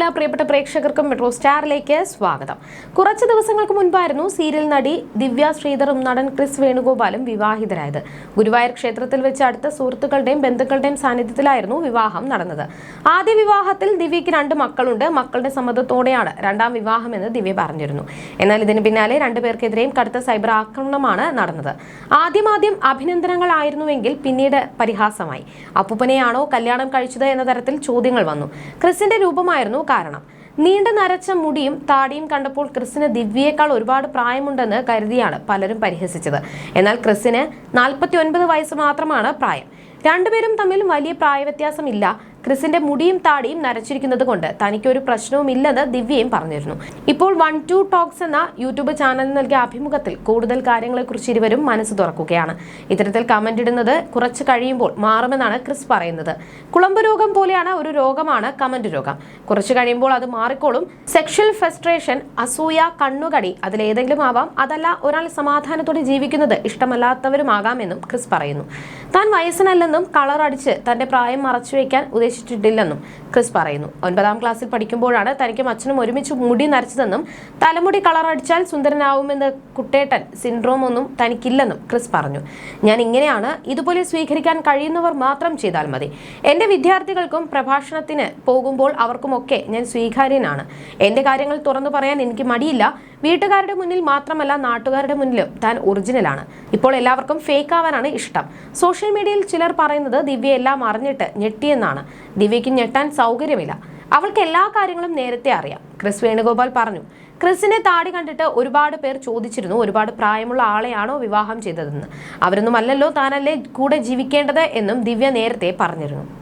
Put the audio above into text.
എല്ലാ പ്രിയപ്പെട്ട പ്രേക്ഷകർക്കും മെട്രോ സ്റ്റാറിലേക്ക് സ്വാഗതം. കുറച്ച് ദിവസങ്ങൾക്ക് മുൻപായിരുന്നു സീരിയൽ നടി ദിവ്യ ശ്രീധറും നടൻ ക്രിസ് വേണുഗോപാലും വിവാഹിതരായത്. ഗുരുവായൂർ ക്ഷേത്രത്തിൽ വെച്ച് അടുത്ത സുഹൃത്തുക്കളുടെയും ബന്ധുക്കളുടെയും സാന്നിധ്യത്തിലായിരുന്നു വിവാഹം നടന്നത്. ആദ്യ വിവാഹത്തിൽ ദിവ്യയ്ക്ക് രണ്ട് മക്കളുണ്ട്. മക്കളുടെ സമ്മതത്തോടെയാണ് രണ്ടാം വിവാഹമെന്ന് ദിവ്യ പറഞ്ഞിരുന്നു. എന്നാൽ ഇതിന് പിന്നാലെ രണ്ടുപേർക്കെതിരെയും കടുത്ത സൈബർ ആക്രമണമാണ് നടന്നത്. ആദ്യമാദ്യം അഭിനന്ദനങ്ങളായിരുന്നുവെങ്കിൽ പിന്നീട് പരിഹാസമായി. അപ്പൂപ്പനെയാണോ കല്യാണം കഴിച്ചത് എന്ന തരത്തിൽ ചോദ്യങ്ങൾ വന്നു. ക്രിസിന്റെ രൂപമായിരുന്നു കാരണം. നീണ്ട നരച്ച മുടിയും താടിയും കണ്ടപ്പോൾ ക്രിസിന് ദിവ്യയേക്കാൾ ഒരുപാട് പ്രായമുണ്ടെന്ന് കരുതിയാണ് പലരും പരിഹസിച്ചത്. എന്നാൽ ക്രിസിന് നാൽപ്പത്തി ഒൻപത് വയസ്സ് മാത്രമാണ് പ്രായം. രണ്ടുപേരും തമ്മിൽ വലിയ പ്രായവ്യത്യാസമില്ല. ക്രിസിന്റെ മുടിയും താടിയും നരച്ചിരിക്കുന്നത് കൊണ്ട് തനിക്കൊരു പ്രശ്നവുമില്ലെന്ന് ദിവ്യയും പറഞ്ഞിരുന്നു. ഇപ്പോൾ വൺ ടു ടോക്സ് എന്ന യൂട്യൂബ് ചാനലിന് നൽകിയ അഭിമുഖത്തിൽ കൂടുതൽ കാര്യങ്ങളെക്കുറിച്ച് ഇരുവരും മനസ്സ് തുറക്കുകയാണ്. ഇത്തരത്തിൽ കമന്റ് ഇടുന്നത് കുറച്ച് കഴിയുമ്പോൾ മാറുമെന്നാണ് ക്രിസ് പറയുന്നത്. കുളമ്പ് രോഗം പോലെയാണ് ഒരു രോഗമാണ് കമന്റ് രോഗം. കുറച്ച് കഴിയുമ്പോൾ അത് മാറിക്കോളും. സെക്ഷൽ ഫ്രസ്ട്രേഷൻ അസൂയ കണ്ണുകടി അതിലേതെങ്കിലും ആവാം. അതല്ല ഒരാൾ സമാധാനത്തോടെ ജീവിക്കുന്നത് ഇഷ്ടമല്ലാത്തവരുമാകാമെന്നും ക്രിസ് പറയുന്നു. താൻ വയസ്സനല്ലെന്നും കളർ അടിച്ച് തന്റെ പ്രായം മറച്ചുവെക്കാൻ ഉദ്ദേശിച്ചിട്ടില്ലെന്നും ക്രിസ് പറയുന്നു. ഒൻപതാം ക്ലാസ്സിൽ പഠിക്കുമ്പോഴാണ് തനിക്കും അച്ഛനും ഒരുമിച്ച് മുടി നരച്ചതെന്നും തലമുടി കളർ അടിച്ചാൽ സുന്ദരനാവുമെന്ന് കുട്ടേട്ടൻ സിൻഡ്രോം ഒന്നും തനിക്കില്ലെന്നും ക്രിസ് പറഞ്ഞു. ഞാൻ ഇങ്ങനെയാണ് ഇതുപോലെ സ്വീകരിക്കാൻ കഴിയുന്നവർ മാത്രം ചെയ്താൽ മതി. എന്റെ വിദ്യാർത്ഥികൾക്കും പ്രഭാഷണത്തിന് പോകുമ്പോൾ അവർക്കുമൊക്കെ ഞാൻ സ്വീകാര്യനാണ്. എന്റെ കാര്യങ്ങൾ തുറന്നു പറയാൻ എനിക്ക് മടിയില്ല. വീട്ടുകാരുടെ മുന്നിൽ മാത്രമല്ല നാട്ടുകാരുടെ മുന്നിലും താൻ ഒറിജിനലാണ്. ഇപ്പോൾ എല്ലാവർക്കും ഫേക്ക് ആവാനാണ് ഇഷ്ടം. സോഷ്യൽ മീഡിയയിൽ ചിലർ പറയുന്നത് ദിവ്യ എല്ലാം അറിഞ്ഞിട്ട് ഞെട്ടിയെന്നാണ്. ദിവ്യയ്ക്ക് ഞെട്ടാൻ സൗകര്യമില്ല. അവൾക്ക് എല്ലാ കാര്യങ്ങളും നേരത്തെ അറിയാം. ക്രിസ് വേണുഗോപാൽ പറഞ്ഞു ക്രിസിനെ താടി കണ്ടിട്ട് ഒരുപാട് പേർ ചോദിച്ചിരുന്നു ഒരുപാട് പ്രായമുള്ള ആളെയാണോ വിവാഹം ചെയ്തതെന്ന്. അവരൊന്നും അല്ലല്ലോ താനല്ലേ കൂടെ ജീവിക്കേണ്ടത് എന്നും ദിവ്യ നേരത്തെ പറഞ്ഞിരുന്നു.